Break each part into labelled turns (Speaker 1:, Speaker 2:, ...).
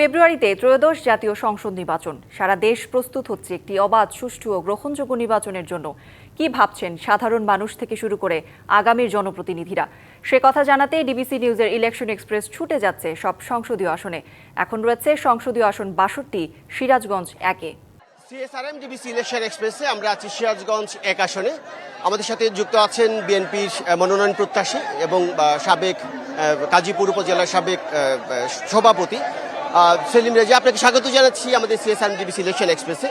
Speaker 1: ফেব্রুয়ারিতে ত্রয়োদশ জাতীয় সংসদ নির্বাচন। সারা দেশ প্রস্তুত হচ্ছে একটি অবাধ, সুষ্ঠু ও গ্রহণযোগ্য নির্বাচনের জন্য। কি ভাবছেন সাধারণ মানুষ থেকে শুরু করে আগামীর জনপ্রতিনিধিরা? সে কথা জানাতে ডিবিসি নিউজের ইলেকশন এক্সপ্রেস ছুটে যাচ্ছে সব সংসদীয় আসনে। এখন রয়েছে সংসদীয় আসন বাষট্টি, সিরাজগঞ্জ একে।
Speaker 2: সিএসআরএম ডিবিসি ইলেকশন এক্সপ্রেসে আমরা আছি সিরাজগঞ্জ এক আসনে। আমাদের সাথে যুক্ত আছেন বিএনপির মনোনয়ন প্রত্যাশী এবং সাবেক কাজীপুর উপজেলার সাবেক সভাপতি সেলিম রেজা, আপনাকে স্বাগত জানাচ্ছি আমাদের সিএসআরএম ডিবিসি ইলেকশন এক্সপ্রেসে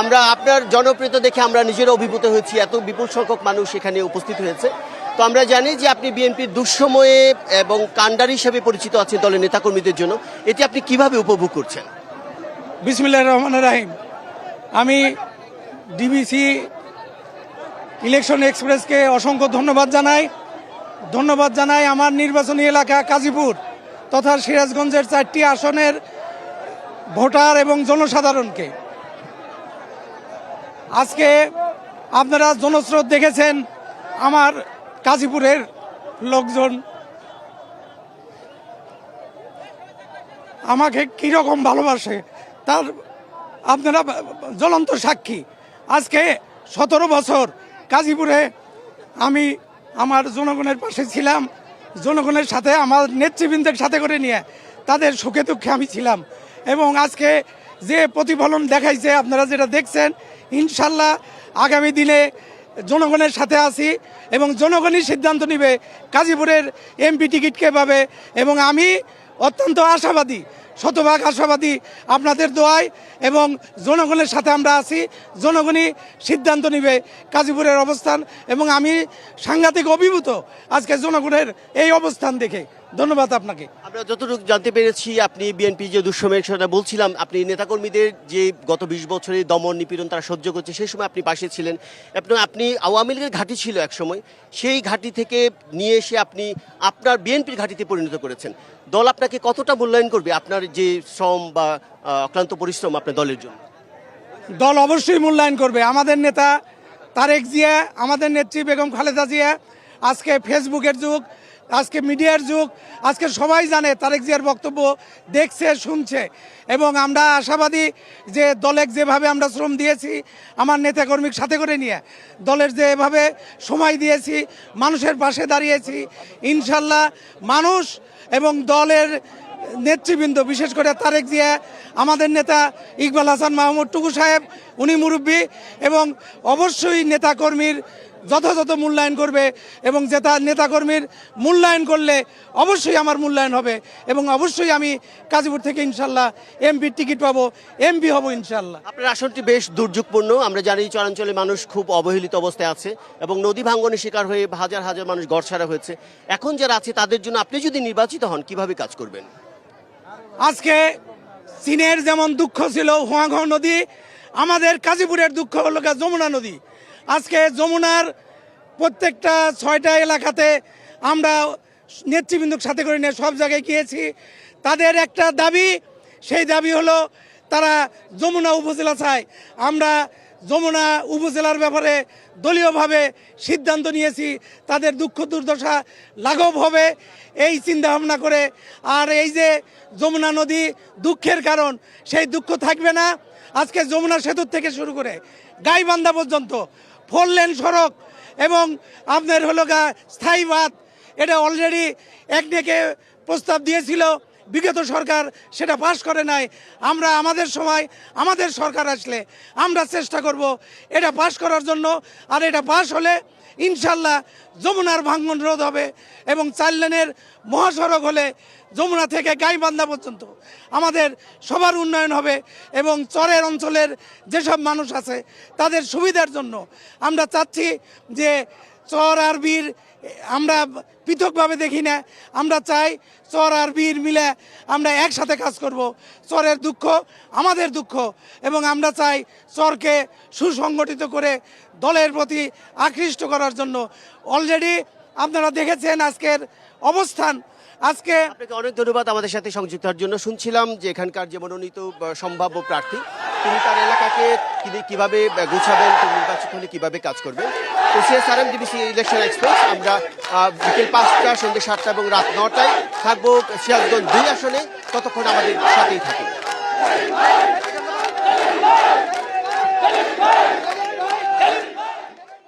Speaker 2: আমরা আপনার জনপ্রিয়তা দেখে আমরা নিজেরা অভিভূত হয়েছি, এত বিপুল সংখ্যক মানুষ এখানে উপস্থিত হয়েছে। তো আমরা জানি যে আপনি বিএনপির দুঃসময়ে এবং কাণ্ডার হিসেবে পরিচিত আছেন দলের নেতাকর্মীদের জন্য। এটি আপনি কীভাবে উপভোগ করছেন?
Speaker 3: বিসমিল্লাহ রহমান রাহিম। আমি ডিবিসি ইলেকশন এক্সপ্রেসকে অসংখ্য ধন্যবাদ জানাই। ধন্যবাদ জানাই আমার নির্বাচনী এলাকা কাজীপুর। তথা সিরাজগঞ্জের চারটি আসনের ভোটার এবং জনসাধারণকে। আজকে আপনারা জনস্রোত দেখেছেন আমার কাজীপুরের লোকজন। আমাকে কীরকম ভালোবাসে তার আপনারা জ্বলন্ত সাক্ষী। আজকে সতেরো বছর গাজীপুরে আমি আমার জনগণের পাশে ছিলাম। জনগণের সাথে, আমার নেতৃবৃন্দের সাথে করে নিয়ে তাদের সুখে দুঃখে আমি ছিলাম। এবং আজকে যে প্রতিফলন দেখাইছে, আপনারা যেটা দেখছেন, ইনশাল্লাহ আগামী দিনে জনগণের সাথে আছি এবং জনগণই সিদ্ধান্ত নিবে গাজীপুরের এমপি টিকিটকে পাবে এবং আমি অত্যন্ত আশাবাদী শতভাগ আশাবাদী আপনাদের দোয়ায় এবং জনগণের সাথে আমরা আছি। জনগণই সিদ্ধান্ত নিবে গাজীপুরের অবস্থান এবং আমি সাংঘাতিক অভিভূত আজকে জনগণের এই অবস্থান দেখে। ধন্যবাদ আপনাকে।
Speaker 2: আমরা যতটুকু জানতে পেরেছি আপনি বিএনপি যে দুঃসময়ের সেটা বলছিলাম আপনি নেতাকর্মীদের যে গত বিশ বছরে দমন নিপীড়ন তারা সহ্য করছে সেই সময় আপনি পাশে ছিলেন। এবং আপনি আওয়ামী লীগের ঘাঁটি ছিল এক সময় সেই ঘাঁটি থেকে নিয়ে এসে আপনি আপনার বিএনপির ঘাঁটিতে পরিণত করেছেন। দল আপনাকে কতটা মূল্যায়ন করবে আপনার যে শ্রম বা অক্লান্ত পরিশ্রম আপনার দলের জন্য?
Speaker 3: দল অবশ্যই মূল্যায়ন করবে। আমাদের নেতা তারেক জিয়া আমাদের নেত্রী বেগম খালেদা জিয়া আজকে ফেসবুকের যুগ আজকে মিডিয়ার যুগ, আজকে সবাই জানে তারেক জিয়ার বক্তব্য দেখছে, শুনছে। এবং আমরা আশাবাদী যে দলের যেভাবে আমরা শ্রম দিয়েছি, আমার নেতাকর্মীর সাথে করে নিয়ে, দলের যে এভাবে সময় দিয়েছি, মানুষের পাশে দাঁড়িয়েছি, ইনশাল্লাহ মানুষ এবং দলের নেতৃবৃন্দ, বিশেষ করে তারেক জিয়া, আমাদের নেতা ইকবাল হাসান মাহমুদ টুকু সাহেব, উনি মুরব্বী এবং অবশ্যই নেতাকর্মীর যথাযথ মূল্যায়ন করবে এবং যেটা নেতাকর্মীর মূল্যায়ন করলে অবশ্যই আমার মূল্যায়ন হবে এবং অবশ্যই আমি কাজীপুর থেকে ইনশাল্লাহ এমপির টিকিট পাবো এমপি হব ইনশাল্লাহ।
Speaker 2: আপনার আসনটি বেশ দুর্যোগপূর্ণ। আমরা জানি চরাঞ্চলে মানুষ খুব অবহেলিত অবস্থায় আছে এবং নদী ভাঙ্গনের শিকার হয়ে হাজার হাজার মানুষ গড়ছাড়া হয়েছে। এখন যারা আছে তাদের জন্য আপনি যদি নির্বাচিত হন কীভাবে কাজ করবেন?
Speaker 3: আজকে চীনের যেমন দুঃখ ছিল হুয়াঘ নদী আমাদের কাজীপুরের দুঃখ হলো যমুনা নদী। আজকে যমুনার প্রত্যেকটা ছয়টা এলাকাতে আমরা নেতৃবৃন্দর সাথে করে নিয়ে সব জায়গায় গিয়েছি। তাদের একটা দাবি, সেই দাবি হলো তারা যমুনা উপজেলা চায় আমরা যমুনা উপজেলার ব্যাপারে দলীয়ভাবে সিদ্ধান্ত নিয়েছি। তাদের দুঃখ দুর্দশা লাঘব হবে, এই চিন্তা ভাবনা করে। আর এই যে যমুনা নদী দুঃখের কারণ, সেই দুঃখ থাকবে না। আজকে যমুনা সেতুর থেকে শুরু করে গাইবান্ধা পর্যন্ত ফোর লেন সড়ক এবং আপনার হলো গা স্থায়ী বাদ এটা অলরেডি একনেকে প্রস্তাব দিয়েছিল। বিগত সরকার সেটা পাশ করে নাই। আমরা আমাদের সময় আমাদের সরকার আসলে আমরা চেষ্টা করব এটা পাশ করার জন্য। আর এটা পাশ হলে ইনশাল্লাহ যমুনার ভাঙ্গন রোধ হবে এবং চার লেনের মহাসড়ক হলে যমুনা থেকে গাইবান্ধা পর্যন্ত আমাদের সবার উন্নয়ন হবে এবং চরের অঞ্চলের যেসব মানুষ আছে তাদের সুবিধার জন্য আমরা চাচ্ছি যে চর আর বীর আমরা পৃথকভাবে দেখি না। আমরা চাই চর আর বীর মিলে আমরা একসাথে কাজ করব। চরের দুঃখ আমাদের দুঃখ এবং আমরা চাই চরকে সুসংগঠিত করে দলের প্রতি আকৃষ্ট করার জন্য। অলরেডি আপনারা দেখেছেন আজকের অবস্থান। আজকে
Speaker 2: আপনাকে অনেক ধন্যবাদ আমাদের সাথে সংযুক্ত হওয়ার জন্য। শুনছিলাম যে এখানকার যে মনোনীত সম্ভাব্য প্রার্থী তিনি তার এলাকাকে কীভাবে গুছাবেন, তিনি নির্বাচিত হলে কীভাবে কাজ করবেন? তো সিএসআরএম ডিবিসি ইলেকশন এক্সপ্রেস আমরা বিকেল পাঁচটা, সন্ধ্যে সাতটা এবং রাত নটায় থাকব সিরাজগঞ্জ দুই আসনে। ততক্ষণ আমাদের সাথেই থাকে